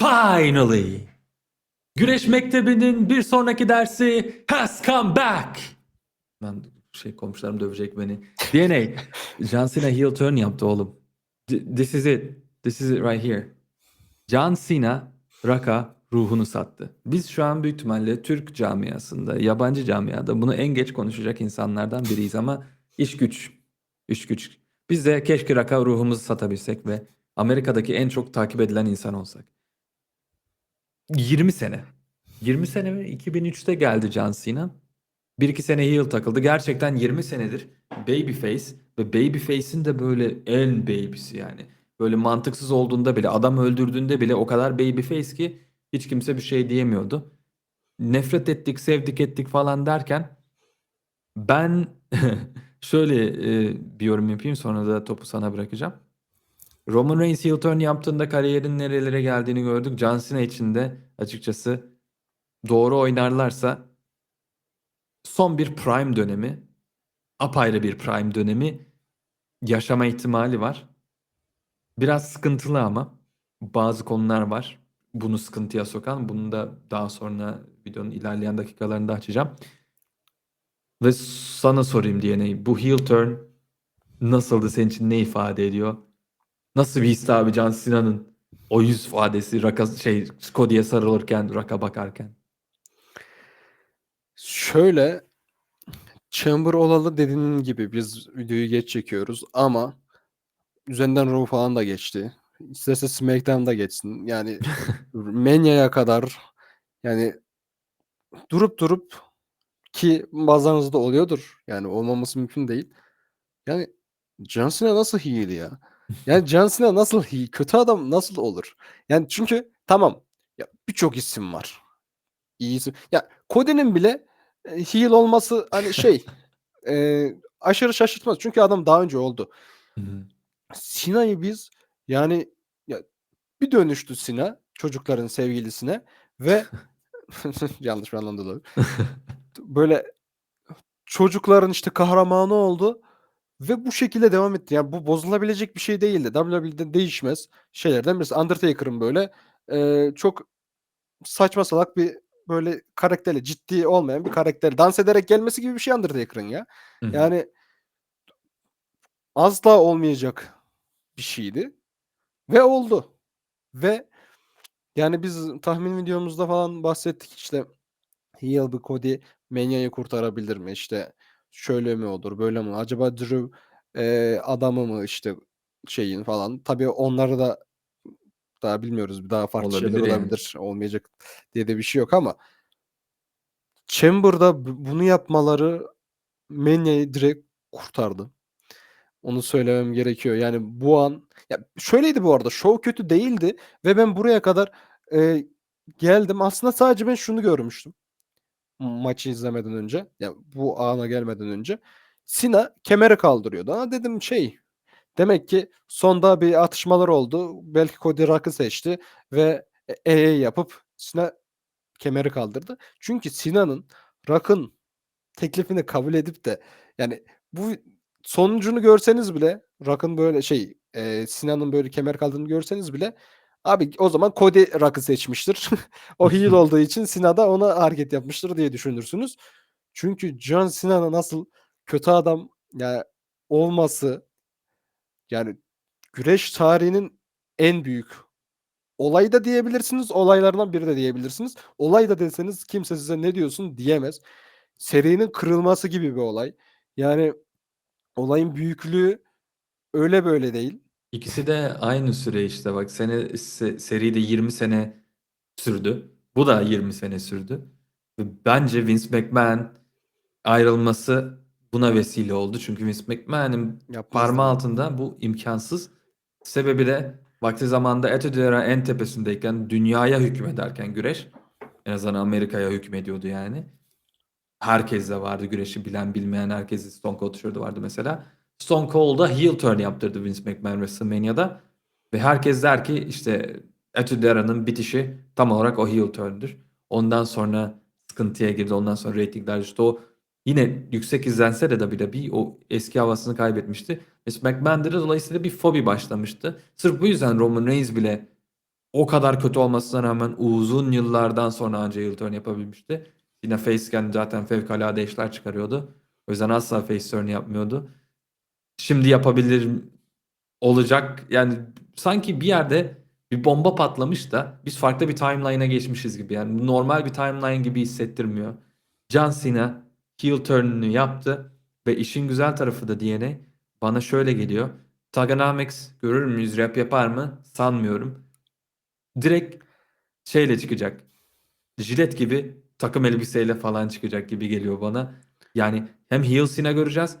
Finally! Güreş Mektebi'nin bir sonraki dersi has come back. Ben şey komşularım dövecek beni. DNA. John Cena heel turn yaptı oğlum. Th- This is it. This is it right here. John Cena Raka ruhunu sattı. Biz şu an büyük ihtimalle Türk camiasında, yabancı camiada bunu en geç konuşacak insanlardan biriyiz ama iş güç. İş güç. Biz de keşke Raka ruhumuzu satabilsek ve Amerika'daki en çok takip edilen insan olsak. 20 sene. 20 sene mi? 2003'te geldi John Cena. 1-2 sene heel takıldı. Gerçekten 20 senedir babyface ve babyface'in de böyle en baby'si yani. Böyle mantıksız olduğunda bile, adam öldürdüğünde bile o kadar babyface ki hiç kimse bir şey diyemiyordu. Nefret ettik, sevdik ettik falan derken ben şöyle e, bir yorum yapayım sonra da topu sana bırakacağım. Roman Reigns heel turn yaptığında kariyerin nerelere geldiğini gördük. John Cena için de açıkçası doğru oynarlarsa son bir prime dönemi, apayrı bir prime dönemi yaşama ihtimali var. Biraz sıkıntılı ama bazı konular var. Bunu sıkıntıya sokan. Bunu da daha sonra videonun ilerleyen dakikalarında açacağım. Ve sana sorayım DNA. Bu heel turn nasıldı senin için ne ifade ediyor? Nasıl bir histi abi John Cena'nın o yüz ifadesi Raka, şey Cody'ye sarılırken, Raka bakarken? Şöyle Chamber olalı dediğin gibi biz videoyu geç çekiyoruz ama üzerinden Raw falan da geçti. İsterse SmackDown'da geçsin. Yani Mania'ya kadar yani durup durup ki bazılarınızda oluyordur. Yani olmaması mümkün değil. Yani John Cena nasıl heel ya? Yani John Cena nasıl? Kötü adam nasıl olur? Yani çünkü tamam ya birçok isim var. İyi isim. Ya Cody'nin bile e, heel olması hani şey e, aşırı şaşırtmaz. Çünkü adam daha önce oldu. Sina'yı biz yani ya bir dönüştü Sina çocukların sevgilisine ve yanlış bir anlamda olabilir. böyle çocukların işte kahramanı oldu ve bu şekilde devam etti. Yani bu bozulabilecek bir şey değildi. WWE'de değişmez şeylerden birisi. Undertaker'ın böyle e, çok saçma salak bir böyle karakterle ciddi olmayan bir karakter dans ederek gelmesi gibi bir şey Undertaker'ın ya. Hı hı. Yani asla olmayacak bir şeydi ve oldu. Ve yani biz tahmin videomuzda falan bahsettik işte heel bir Cody Mania'yı kurtarabilir mi? İşte şöyle mi olur, böyle mi? Acaba Drew e, adamı mı işte şeyin falan. Tabii onları da daha bilmiyoruz. Daha farklı Olabilir şeyler yani. olabilir. Olmayacak diye de bir şey yok ama Chamber'da bu- bunu yapmaları Mania'yı direkt kurtardı. Onu söylemem gerekiyor. Yani bu an ya şöyleydi bu arada. Show kötü değildi ve ben buraya kadar e, geldim. Aslında sadece ben şunu görmüştüm. Maçı izlemeden önce. Ya bu ana gelmeden önce. Sina kemeri kaldırıyordu. Ha dedim şey demek ki sonda bir atışmalar oldu. Belki Cody Rock'ı seçti ve EE yapıp Sina kemeri kaldırdı. Çünkü Sina'nın Rock'ın teklifini kabul edip de yani bu sonucunu görseniz bile Rock'ın böyle şey e, Sinan'ın böyle kemer kaldığını görseniz bile abi o zaman Cody Rock'ı seçmiştir. o heel olduğu için Sina da ona hareket yapmıştır diye düşünürsünüz. Çünkü John Cena'nın nasıl kötü adam yani olması yani güreş tarihinin en büyük olayı da diyebilirsiniz, olaylardan biri de diyebilirsiniz. Olay da deseniz kimse size ne diyorsun diyemez. Serinin kırılması gibi bir olay. Yani olayın büyüklüğü öyle böyle değil. İkisi de aynı süre işte bak sene se- seride 20 sene sürdü. Bu da 20 sene sürdü. Ve bence Vince McMahon ayrılması buna vesile oldu. Çünkü Vince McMahon'ın parmağı altında bu imkansız. Sebebi de vakti zamanında Attitude Era en tepesindeyken dünyaya hükmederken güreş en azından Amerika'ya hükmediyordu yani. Herkes de vardı güreşi bilen bilmeyen herkes Stone Cold tişörtü vardı mesela. Stone Cold'a heel turn yaptırdı Vince McMahon WrestleMania'da. Ve herkes der ki işte Attitude Era'nın bitişi tam olarak o heel turn'dür. Ondan sonra sıkıntıya girdi. Ondan sonra reytingler düştü. O yine yüksek izlense de bile bir o eski havasını kaybetmişti. Vince McMahon'da da dolayısıyla bir fobi başlamıştı. Sırf bu yüzden Roman Reigns bile o kadar kötü olmasına rağmen uzun yıllardan sonra anca heel turn yapabilmişti. Yine faceken zaten fevkalade işler çıkarıyordu. O yüzden asla face turn yapmıyordu. Şimdi yapabilir olacak. Yani sanki bir yerde bir bomba patlamış da biz farklı bir timeline'a geçmişiz gibi. Yani normal bir timeline gibi hissettirmiyor. John Cena heel turn'ünü yaptı ve işin güzel tarafı da DNA bana şöyle geliyor. Taganomics görür müyüz? Rap yapar mı? Sanmıyorum. Direkt şeyle çıkacak. Jilet gibi takım elbiseyle falan çıkacak gibi geliyor bana. Yani hem heel Cena göreceğiz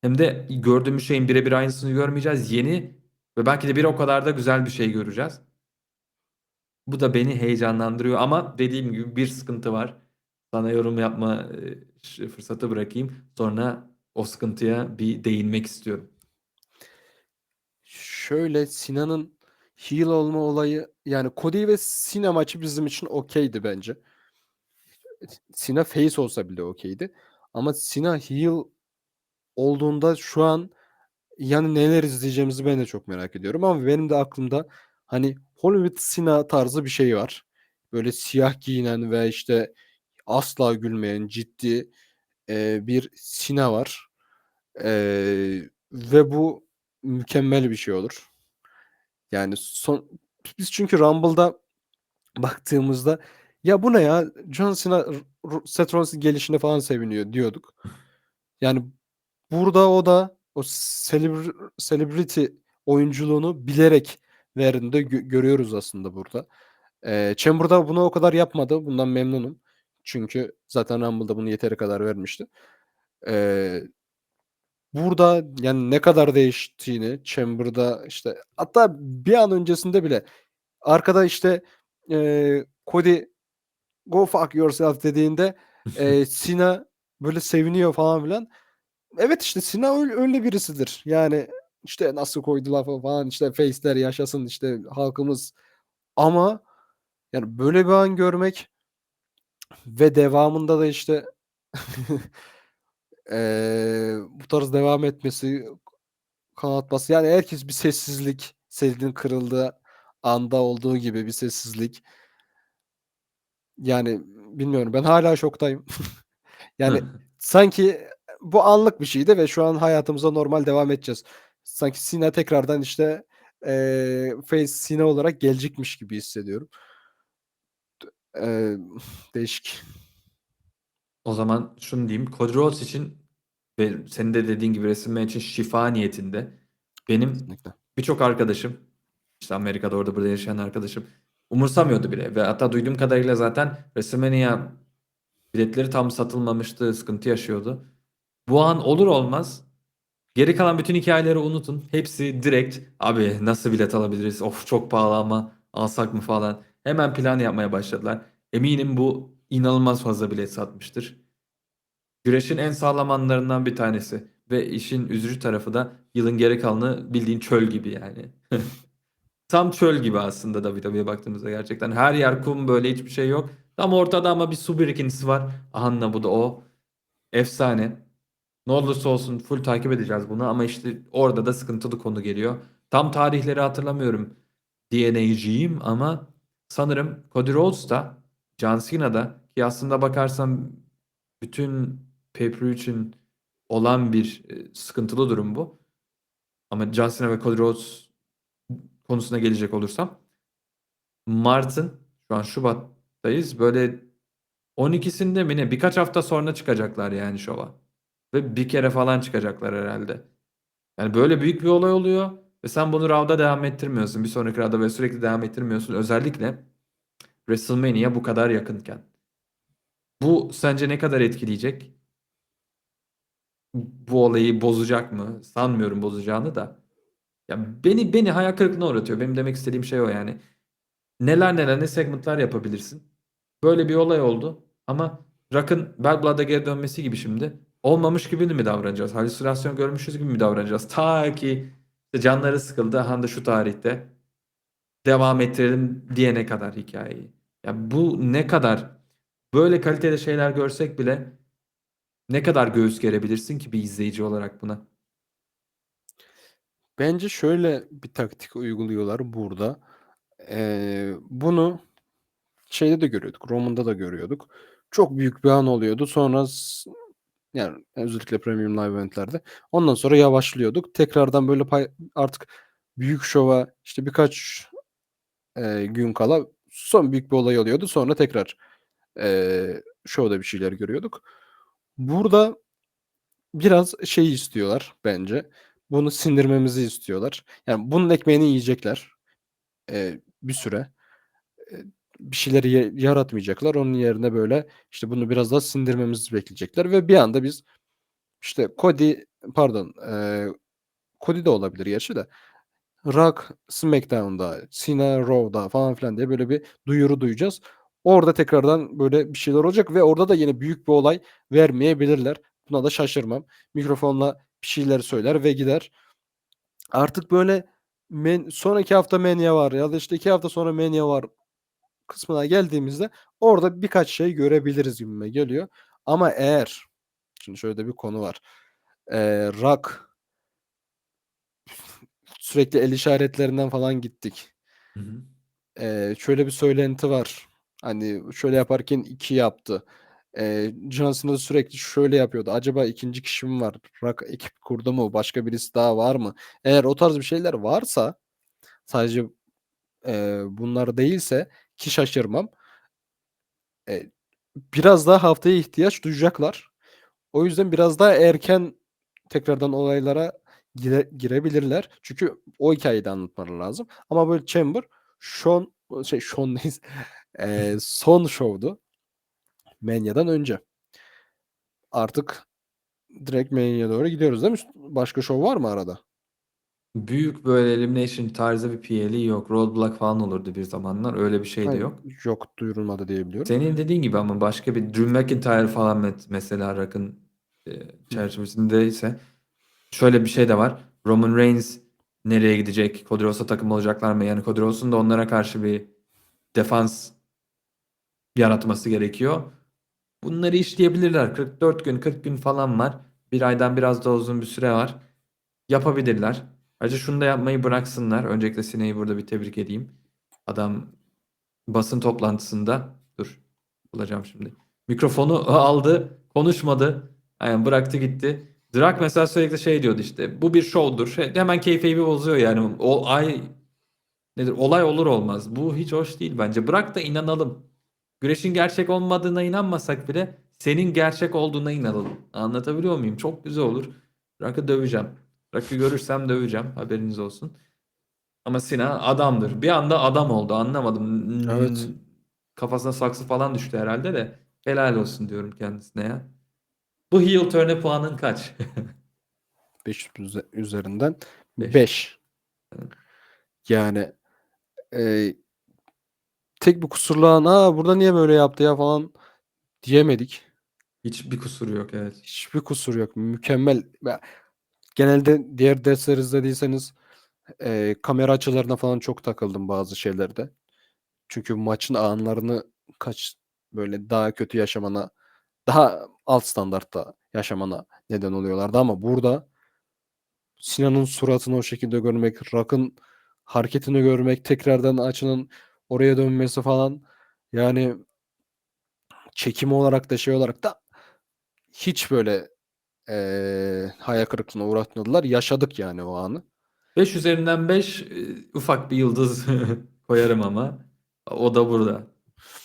hem de gördüğümüz şeyin birebir aynısını görmeyeceğiz. Yeni ve belki de bir o kadar da güzel bir şey göreceğiz. Bu da beni heyecanlandırıyor ama dediğim gibi bir sıkıntı var. Sana yorum yapma e, fırsatı bırakayım. Sonra o sıkıntıya bir değinmek istiyorum. Şöyle Sinan'ın heel olma olayı yani Cody ve Sina maçı bizim için okeydi bence. Sina face olsa bile okeydi. Ama Sina heel olduğunda şu an yani neler izleyeceğimizi ben de çok merak ediyorum ama benim de aklımda hani Hollywood Sina tarzı bir şey var. Böyle siyah giyinen ve işte asla gülmeyen ciddi e, bir Sina var. E, ve bu mükemmel bir şey olur. Yani son biz çünkü Rumble'da baktığımızda ya bu ne ya John Cena Seth Rollins'in gelişine falan seviniyor diyorduk. Yani burada o da o celebr- celebrity oyunculuğunu bilerek verdiğini de gö- görüyoruz aslında burada. Ee, Chamber'da bunu o kadar yapmadı. Bundan memnunum. Çünkü zaten Rumble'da bunu yeteri kadar vermişti. Ee, burada yani ne kadar değiştiğini Chamber'da işte hatta bir an öncesinde bile arkada işte e, Cody go fuck yourself dediğinde e, Sina böyle seviniyor falan filan. Evet işte Sina öyle, öyle birisidir. Yani işte nasıl koydu lafı falan işte face'ler yaşasın işte halkımız. Ama yani böyle bir an görmek ve devamında da işte eee, bu tarz devam etmesi kanatması yani herkes bir sessizlik Selin kırıldığı anda olduğu gibi bir sessizlik. Yani bilmiyorum ben hala şoktayım. Yani sanki bu anlık bir şeydi ve şu an hayatımıza normal devam edeceğiz. Sanki Sina tekrardan işte eee Face Sina olarak gelecekmiş gibi hissediyorum. Eee, değişik. O zaman şunu diyeyim. Cody Rhodes için ve senin de dediğin gibi resimler için şifa niyetinde benim birçok arkadaşım işte Amerika'da orada burada yaşayan arkadaşım umursamıyordu bile ve hatta duyduğum kadarıyla zaten WrestleMania biletleri tam satılmamıştı, sıkıntı yaşıyordu. Bu an olur olmaz geri kalan bütün hikayeleri unutun. Hepsi direkt abi nasıl bilet alabiliriz? Of çok pahalı ama alsak mı falan. Hemen plan yapmaya başladılar. Eminim bu inanılmaz fazla bilet satmıştır. Güreşin en sağlam anlarından bir tanesi. Ve işin üzücü tarafı da yılın geri kalanı bildiğin çöl gibi yani. Tam çöl gibi aslında WWE'ye baktığımızda gerçekten. Her yer kum böyle hiçbir şey yok. Tam ortada ama bir su birikintisi var. Ahanna bu da o. Efsane. Ne olursa olsun full takip edeceğiz bunu ama işte orada da sıkıntılı konu geliyor. Tam tarihleri hatırlamıyorum. DNA'ciyim ama sanırım Cody Rhodes da John Cena'da ki aslında bakarsam bütün pay-per-view için olan bir e, sıkıntılı durum bu. Ama John Cena ve Cody Rhodes konusuna gelecek olursam Mart'ın şu an Şubat'tayız. Böyle 12'sinde mi ne birkaç hafta sonra çıkacaklar yani şova. Ve bir kere falan çıkacaklar herhalde. Yani böyle büyük bir olay oluyor ve sen bunu Raw'da devam ettirmiyorsun. Bir sonraki Raw'da ve sürekli devam ettirmiyorsun. Özellikle WrestleMania bu kadar yakınken. Bu sence ne kadar etkileyecek? Bu olayı bozacak mı? Sanmıyorum bozacağını da. Ya beni beni hayal kırıklığına uğratıyor. Benim demek istediğim şey o yani. Neler neler ne segmentlar yapabilirsin. Böyle bir olay oldu ama Rock'ın Bad Blood'a geri dönmesi gibi şimdi. Olmamış gibi mi davranacağız? Halüsinasyon görmüşüz gibi mi davranacağız? Ta ki canları sıkıldı. Aha da şu tarihte devam ettirelim diyene kadar hikayeyi. Ya bu ne kadar böyle kaliteli şeyler görsek bile ne kadar göğüs gerebilirsin ki bir izleyici olarak buna? Bence şöyle bir taktik uyguluyorlar burada. Eee, bunu şeyde de görüyorduk. Roman'da da görüyorduk. Çok büyük bir an oluyordu. Sonra yani özellikle premium live eventlerde. Ondan sonra yavaşlıyorduk. Tekrardan böyle pay, artık büyük şova işte birkaç eee, gün kala son büyük bir olay oluyordu. Sonra tekrar eee şovda bir şeyler görüyorduk. Burada biraz şey istiyorlar bence. Bunu sindirmemizi istiyorlar. Yani bunun ekmeğini yiyecekler eee, bir süre. Eee, bir şeyleri yaratmayacaklar. Onun yerine böyle işte bunu biraz daha sindirmemizi bekleyecekler ve bir anda biz işte Cody pardon eee Cody de olabilir gerçi de Rock SmackDown'da, Cena Raw'da falan filan diye böyle bir duyuru duyacağız. Orada tekrardan böyle bir şeyler olacak ve orada da yine büyük bir olay vermeyebilirler. Buna da şaşırmam. Mikrofonla bir şeyler söyler ve gider. Artık böyle men, sonraki hafta Mania var ya da işte iki hafta sonra Mania var kısmına geldiğimizde orada birkaç şey görebiliriz gibime geliyor. Ama eğer şimdi şöyle de bir konu var. Ee, Rock sürekli el işaretlerinden falan gittik. Hı hı. Ee, şöyle bir söylenti var. Hani şöyle yaparken iki yaptı. Ee, John Cena da sürekli şöyle yapıyordu. Acaba ikinci kişi mi var? Rock ekip kurdu mu? Başka birisi daha var mı? Eğer o tarz bir şeyler varsa sadece e, bunlar değilse ki şaşırmam. E, biraz daha haftaya ihtiyaç duyacaklar. O yüzden biraz daha erken tekrardan olaylara gire- girebilirler. Çünkü o hikayeyi de anlatmaları lazım. Ama böyle Chamber Sean şey Sean neyse eee, son şovdu. Mania'dan önce. Artık direkt Mania'ya doğru gidiyoruz değil mi? Başka şov var mı arada? Büyük böyle elimination tarzı bir PL'i yok. Roadblock falan olurdu bir zamanlar. Öyle bir şey de Hayır, yok. yok duyurulmadı diye biliyorum. Senin dediğin gibi ama başka bir Drew McIntyre falan met- mesela Rock'ın e, çerçevesindeyse şöyle bir şey de var. Roman Reigns nereye gidecek? Cody Rhodes'a takım olacaklar mı? Yani Cody Rhodes'un da onlara karşı bir defans yaratması gerekiyor. Bunları işleyebilirler. 44 gün, 40 gün falan var. Bir aydan biraz daha uzun bir süre var. Yapabilirler. Ayrıca şunu da yapmayı bıraksınlar. Öncelikle Sine'yi burada bir tebrik edeyim. Adam basın toplantısında dur bulacağım şimdi. Mikrofonu aldı, konuşmadı. Yani bıraktı gitti. Drak mesela sürekli şey diyordu işte. Bu bir şovdur. Hemen keyfi bozuyor yani. O ay nedir? Olay olur olmaz. Bu hiç hoş değil bence. Bırak da inanalım. Güreşin gerçek olmadığına inanmasak bile senin gerçek olduğuna inanalım. Anlatabiliyor muyum? Çok güzel olur. Drak'ı döveceğim. Drak'ı görürsem döveceğim. Haberiniz olsun. Ama Sina adamdır. Bir anda adam oldu. Anlamadım. Evet. Kafasına saksı falan düştü herhalde de. Helal olsun diyorum kendisine ya. Bu heel turn'e puanın kaç? 5 üzerinden Beş. 5. Evet. Yani e, tek bir kusurla ha burada niye böyle yaptı ya falan diyemedik. Hiçbir kusuru yok evet. Hiçbir kusur yok. Mükemmel. Genelde diğer dersleri izlediyseniz e, kamera açılarına falan çok takıldım bazı şeylerde. Çünkü maçın anlarını kaç böyle daha kötü yaşamana, daha alt standartta yaşamana neden oluyorlardı ama burada Sinan'ın suratını o şekilde görmek, Rock'ın hareketini görmek, tekrardan açının oraya dönmesi falan yani çekim olarak da şey olarak da hiç böyle eee hayal kırıklığına uğratmadılar. Yaşadık yani o anı. 5 üzerinden 5 ufak bir yıldız koyarım ama. O da burada.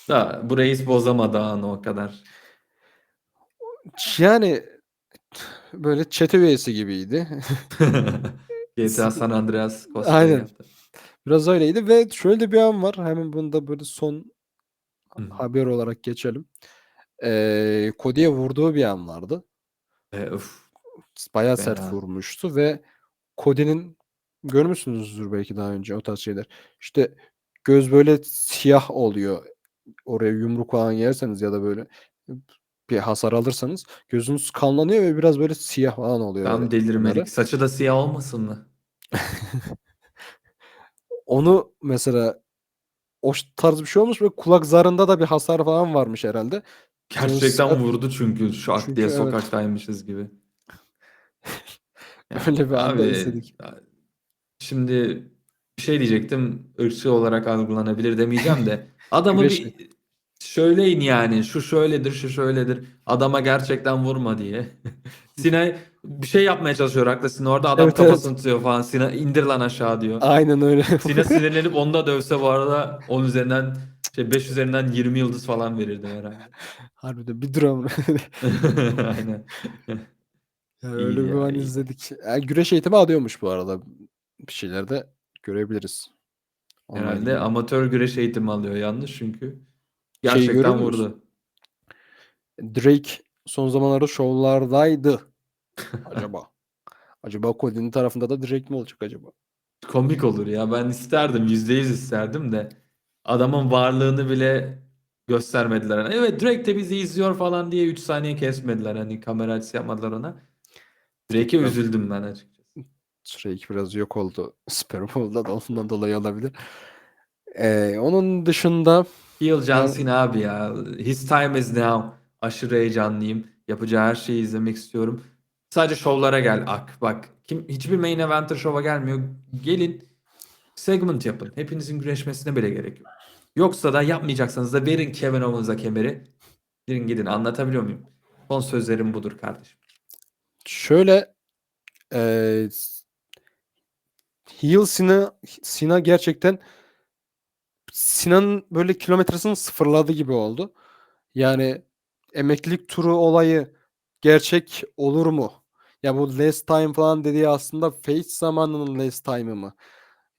Da bu reis bozamadı anı o kadar. Yani böyle çete üyesi gibiydi. GTA San Andreas cosplay Aynen. yaptı. Biraz öyleydi ve şöyle bir an var. Hemen bunu da böyle son Hı. haber olarak geçelim. Eee Cody'ye vurduğu bir an vardı. E, uf. Bayağı Fena. sert vurmuştu ve Cody'nin görmüşsünüzdür belki daha önce o tarz şeyler. İşte göz böyle siyah oluyor. Oraya yumruk falan yerseniz ya da böyle bir hasar alırsanız gözünüz kanlanıyor ve biraz böyle siyah falan oluyor. Tam böyle delirmelik. Saçı da siyah olmasın mı? Onu mesela o ş- tarz bir şey olmuş ve kulak zarında da bir hasar falan varmış herhalde. Gerçekten Sert- vurdu çünkü şak Çünkü diye evet. sokaktaymışız gibi. Yani Öyle bir anda abi, izledik. Şimdi bir şey diyecektim. ırkçı olarak algılanabilir demeyeceğim de. Adamı bir söyleyin yani. Şu şöyledir, şu şöyledir. Adama gerçekten vurma diye. Sina bir şey yapmaya çalışıyor haklısın. Orada adam Evet, evet. kafasını tutuyor falan. Sina indir lan aşağı diyor. Aynen öyle. Sina sinirlenip onu da dövse bu arada 10 üzerinden şey 5 üzerinden 20 yıldız falan verirdim herhalde. Harbiden bir dram. Aynen. İyi öyle bir ya, an iyi. izledik. Yani güreş eğitimi alıyormuş bu arada. Bir şeyler de görebiliriz. Onunla Herhalde ilgili. amatör güreş eğitimi alıyor yanlış çünkü. Şeyi Gerçekten görüyor musun? vurdu. Drake son zamanlarda şovlardaydı. Acaba. Acaba Cody'nin tarafında da Drake mi olacak acaba? Komik olur ya. Ben isterdim. %100 isterdim de. Adamın varlığını bile göstermediler. Hani evet Drake de bizi izliyor falan diye 3 saniye kesmediler. Hani kamera açısı yapmadılar ona. Drake'e Biraz- üzüldüm ben açıkçası. Drake biraz yok oldu. Super Bowl'da da ondan dolayı olabilir. Ee, onun dışında Heel John Cena abi ya. His time is now. Aşırı heyecanlıyım. Yapacağı her şeyi izlemek istiyorum. Sadece şovlara gel ak. Bak kim hiçbir main eventer şova gelmiyor. Gelin segment yapın. Hepinizin güreşmesine bile gerek yok. Yoksa da yapmayacaksanız da verin Kevin Owens'a kemeri. Gidin gidin anlatabiliyor muyum? Son sözlerim budur kardeşim. şöyle ee, Heel Sina, Sina gerçekten Sinan'ın böyle kilometresini sıfırladı gibi oldu. Yani emeklilik turu olayı gerçek olur mu? Ya bu last time falan dediği aslında face zamanının last time'ı mı?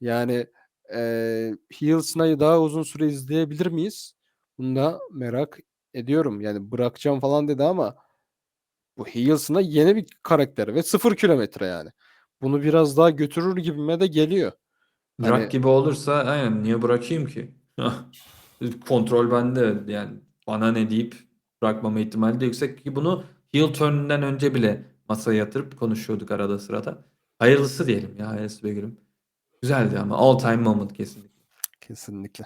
Yani eee Heel Sina'yı daha uzun süre izleyebilir miyiz? Bunu da merak ediyorum. Yani bırakacağım falan dedi ama bu Heel Sina yeni bir karakter ve sıfır kilometre yani. Bunu biraz daha götürür gibime de geliyor. Bırak Hani- gibi olursa aynen niye bırakayım ki? Kontrol bende yani bana ne deyip bırakmama ihtimali de yüksek ki bunu heel turn'den önce bile masaya yatırıp konuşuyorduk arada sırada. Hayırlısı diyelim ya hayırlısı be gülüm. Güzeldi ama all time moment kesinlikle. Kesinlikle.